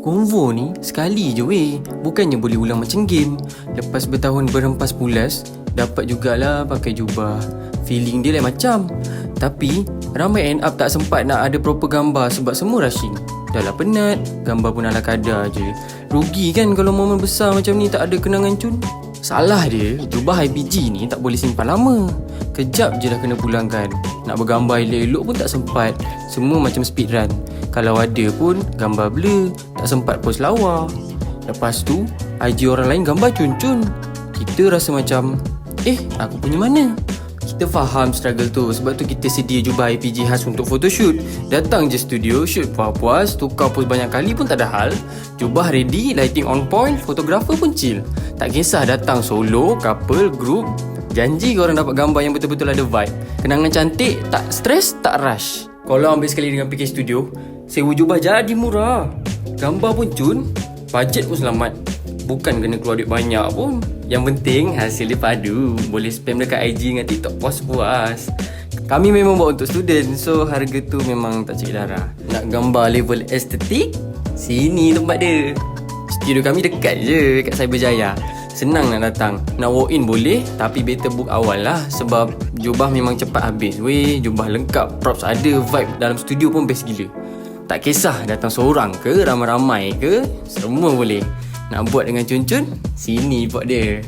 Konvo ni sekali je weh. Bukannya boleh ulang macam game. Lepas bertahun berhempas pulas Dapat jugalah pakai jubah. Feeling dia lain macam. Tapi Ramai end up tak sempat nak ada proper gambar Sebab semua rushing. Dah lah penat Gambar pun ala kadar je. Rugi kan kalau momen besar macam ni tak ada kenangan cun? Salah dia Jubah IPG ni tak boleh simpan lama Kejap je dah kena pulangkan. Nak bergambar elok-elok pun tak sempat. Semua macam speedrun Kalau ada pun gambar blur. Tak sempat post lawa. Lepas tu IG orang lain gambar cun-cun. Kita rasa macam Eh aku punya mana? Kita faham struggle tu. Sebab tu kita sedia jubah IPG khas untuk photoshoot. Datang je studio, shoot puas-puas Tukar pose banyak kali pun tak ada hal. Jubah ready, lighting on point Fotografer pun chill. Tak kisah datang solo, couple, group Janji korang dapat gambar yang betul-betul ada vibe. Kenangan cantik, tak stres, tak rush. Kalau ambil sekali dengan PK Studio Sewa jubah jadi murah. Gambar pun cun Budget pun selamat. Bukan kena keluar duit banyak pun. Yang penting hasil dia padu. Boleh spam dekat IG dengan TikTok puas-puas. Kami memang buat untuk student So harga tu memang tak cik darah. Nak gambar level estetik Sini tempat dia. Studio kami dekat je Dekat Cyberjaya Senang nak datang. Nak walk in boleh Tapi better book awal lah. Sebab jubah memang cepat habis. Weh Jubah lengkap. Props ada Vibe dalam studio pun best gila. Tak kisah datang seorang ke Ramai-ramai ke Semua boleh. Nak buat dengan cun-cun? Sini buat dia.